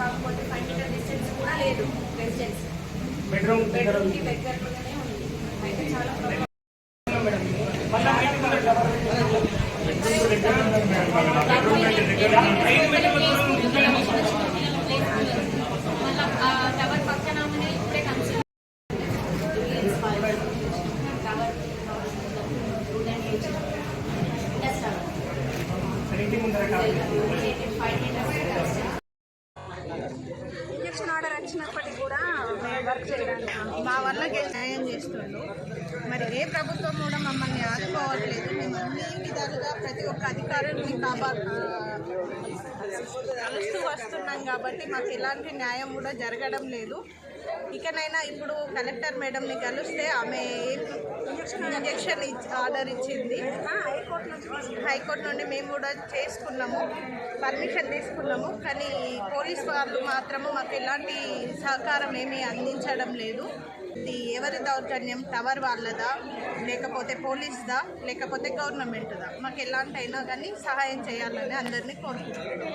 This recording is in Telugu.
కాకపోతే ఫైవ్ మీటర్ డిస్టెన్స్ కూడా లేదు రెసిడెన్స్ బెడ్రూమ్ దగ్గర ఉంది బెడ్రూమ్కి దగ్గరలోనే ఉంది అయితే చాలా ప్రాబ్లం మేడం మళ్ళీ ఇంజక్షన్ వచ్చినప్పటికీ కూడా మేము వర్క్ చేయడానికి మా వల్ల న్యాయం చేస్తుండ్రు మరి ఏ ప్రభుత్వం కూడా మమ్మల్ని ఆదుకోవట్లేదు. మేము అన్ని విధాలుగా ప్రతి ఒక్క అధికారుల్ని కాబా కలుస్తూ వస్తున్నాం కాబట్టి మాకు ఎలాంటి న్యాయం కూడా జరగడం లేదు. ఇకనైనా ఇప్పుడు కలెక్టర్ మేడంని కలిస్తే ఆమె ఇంజక్షన్ ఆర్డర్ ఇచ్చింది. హైకోర్టు నుండి మేము కూడా చేసుకున్నాము పర్మిషన్ తీసుకున్నాము. కానీ పోలీస్ వాళ్ళు మాత్రము మాకు ఎలాంటి సహకారం ఏమీ అందించడం లేదు. ఇది ఎవరి దౌర్జన్యం? టవర్ వాళ్ళదా? లేకపోతే పోలీస్దా? లేకపోతే గవర్నమెంట్దా? మాకు ఎలాంటి అయినా కానీ సహాయం చేయాలని అందరినీ కోరుకుంటున్నాం.